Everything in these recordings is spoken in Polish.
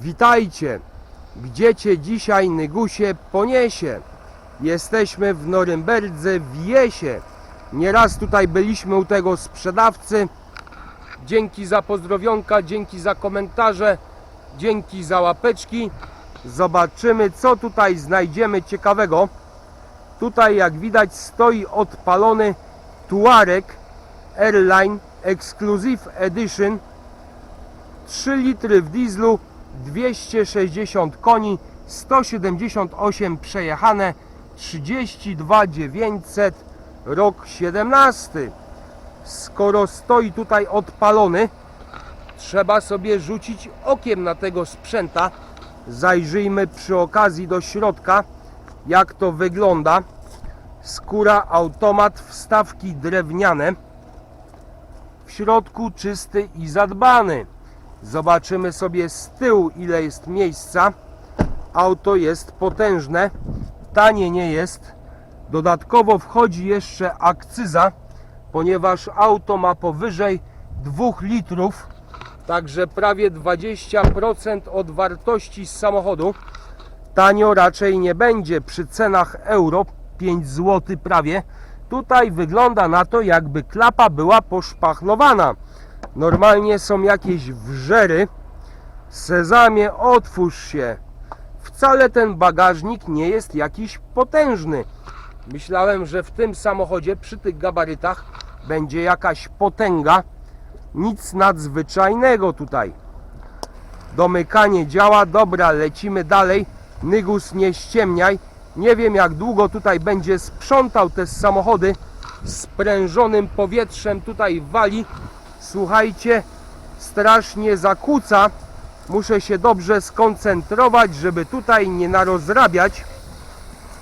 Witajcie! Gdzie cię dzisiaj Nygusie poniesie? Jesteśmy w Norymberdze w Jesie. Nieraz tutaj byliśmy u tego sprzedawcy. Dzięki za pozdrowionka, dzięki za komentarze, dzięki za łapeczki. Zobaczymy co tutaj znajdziemy ciekawego. Tutaj jak widać stoi odpalony Tuareg Airline Exclusive Edition 3 litry w dieslu 260 koni 178 przejechane 32 900 rok 17 skoro stoi tutaj odpalony trzeba sobie rzucić okiem na tego sprzęta. Zajrzyjmy przy okazji do środka jak to wygląda. Skóra automat wstawki drewniane. W środku czysty i zadbany Zobaczymy sobie z tyłu ile jest miejsca. Auto jest potężne, tanie nie jest. Dodatkowo wchodzi jeszcze akcyza, ponieważ auto ma powyżej 2 litrów, także prawie 20% od wartości samochodu. Tanio raczej nie będzie przy cenach euro, 5 zł prawie. Tutaj wygląda na to jakby klapa była poszpachlowana. Normalnie są jakieś wrzery. Sezamie, otwórz się. Wcale ten bagażnik nie jest jakiś potężny. Myślałem, że w tym samochodzie przy tych gabarytach będzie jakaś potęga. Nic nadzwyczajnego tutaj. Domykanie działa. Dobra, lecimy dalej. Nygus, nie ściemniaj. Nie wiem jak długo tutaj będzie sprzątał te samochody. Sprężonym powietrzem tutaj wali. Słuchajcie, strasznie zakłóca. Muszę się dobrze skoncentrować, żeby tutaj nie narozrabiać.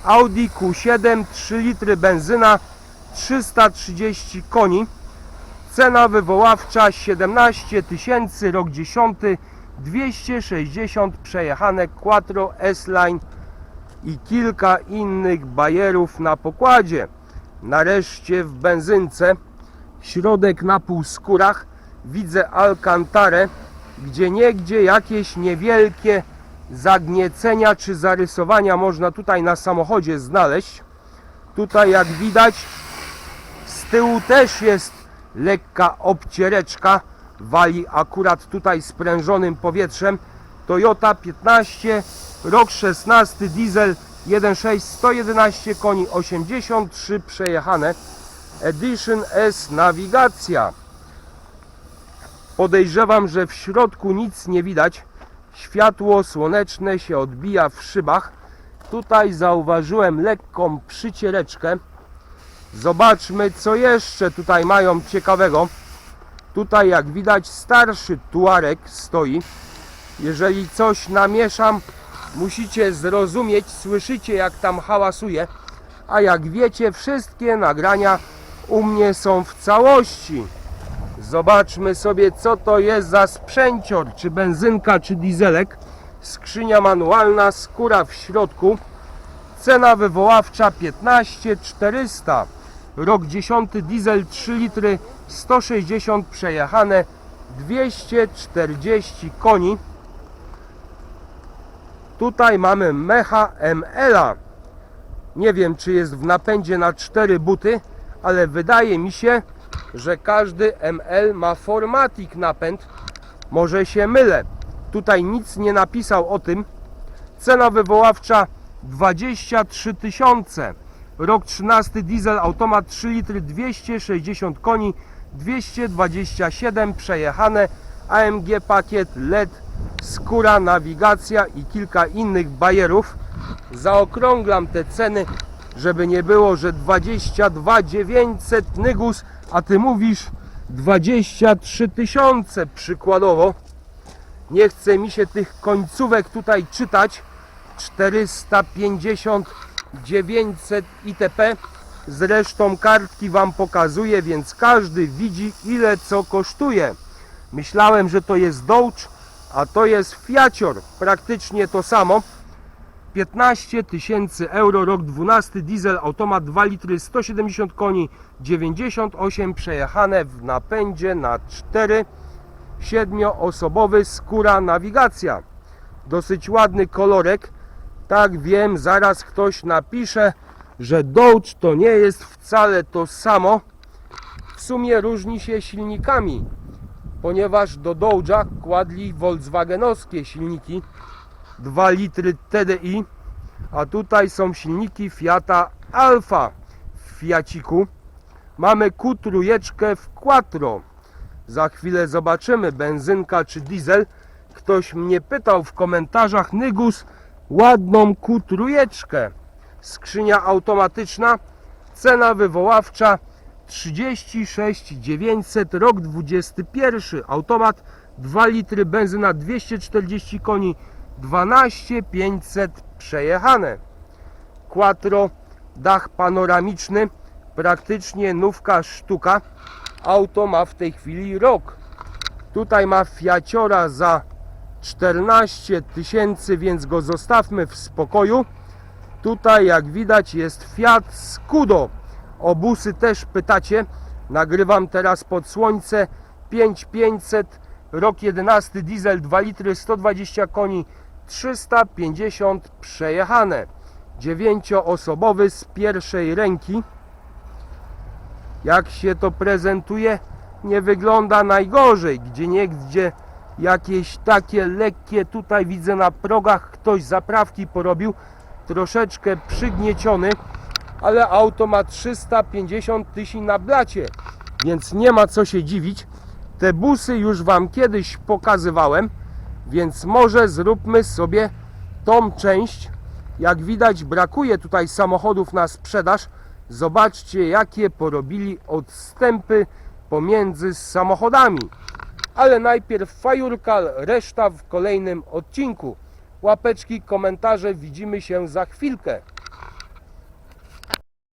Audi Q7 3 litry benzyna 330 koni. Cena wywoławcza 17 tysięcy, rok 10 260 przejechane Quattro S-Line i kilka innych bajerów na pokładzie. Nareszcie w benzynce środek na półskórach widzę Alcantarę, gdzie niegdzie jakieś niewielkie zagniecenia czy zarysowania można tutaj na samochodzie znaleźć. Tutaj jak widać z tyłu też jest lekka obciereczka, wali akurat tutaj sprężonym powietrzem. Toyota 15, rok 16, diesel 1.6, 111 koni, 83 przejechane. Edition S nawigacja. Podejrzewam, że w środku nic nie widać. Światło słoneczne się odbija w szybach. Tutaj zauważyłem lekką przyciereczkę. Zobaczmy, co jeszcze tutaj mają ciekawego. Tutaj, jak widać, starszy tuarek stoi. Jeżeli coś namieszam, musicie zrozumieć. Słyszycie, jak tam hałasuje. A jak wiecie, wszystkie nagrania u mnie są w całości. Zobaczmy sobie, co to jest za sprzęcior, czy benzynka, czy dieselek. Skrzynia manualna, skóra w środku. Cena wywoławcza 15 400. Rok 10 diesel 3 litry 160 przejechane 240 koni. Tutaj mamy Mecha ML-a. Nie wiem, czy jest w napędzie na 4 buty, ale wydaje mi się, że każdy ML ma formatik napęd. Może się mylę. Tutaj nic nie napisał o tym. Cena wywoławcza 23 tysiące. Rok 13 diesel automat 3 litry 260 koni 227 przejechane AMG pakiet LED skóra nawigacja i kilka innych bajerów zaokrąglam te ceny żeby nie było, że 22 900 nygus, a ty mówisz 23 tysiące przykładowo. Nie chce mi się tych końcówek tutaj czytać. 450, 900 itp. Zresztą kartki Wam pokazuję, więc każdy widzi ile co kosztuje. Myślałem, że to jest Dodge, a to jest Fiacior. Praktycznie to samo. 15 tysięcy euro, rok 12, diesel, automat 2 litry, 170 koni, 98 przejechane w napędzie na 4, 7-osobowy, skóra, nawigacja. dosyć ładny kolorek. Tak wiem, zaraz ktoś napisze, że Dodge to nie jest wcale to samo. W sumie różni się silnikami, ponieważ do Dodge'a kładli Volkswagenowskie silniki 2 litry TDI, a tutaj są silniki Fiata Alfa w Fiaciku. Mamy Q3 w Quattro. Za chwilę zobaczymy benzynka czy diesel. Ktoś mnie pytał w komentarzach Nygus ładną Q3. Skrzynia automatyczna, cena wywoławcza 36 900 rok 21 automat 2 litry benzyna 240 koni 12 500 przejechane. Quattro dach panoramiczny praktycznie nówka sztuka. Auto ma w tej chwili rok. Tutaj ma Fiaciora za 14 tysięcy więc go zostawmy w spokoju. Tutaj jak widać jest Fiat Scudo. O busy też pytacie. Nagrywam teraz pod słońce. 5500 rok 11 diesel 2 litry 120 koni 350 przejechane. Dziewięcioosobowy z pierwszej ręki. Jak się to prezentuje? Nie wygląda najgorzej. Gdzie niegdzie jakieś takie lekkie tutaj widzę na progach. Ktoś zaprawki porobił. Troszeczkę przygnieciony ale auto ma 350 tysięcy na blacie. Więc nie ma co się dziwić. Te busy już wam kiedyś pokazywałem więc może zróbmy sobie tą część. Jak widać brakuje tutaj samochodów na sprzedaż. Zobaczcie jakie porobili odstępy pomiędzy samochodami. Ale najpierw fajurkal, reszta w kolejnym odcinku. Łapeczki, komentarze, widzimy się za chwilkę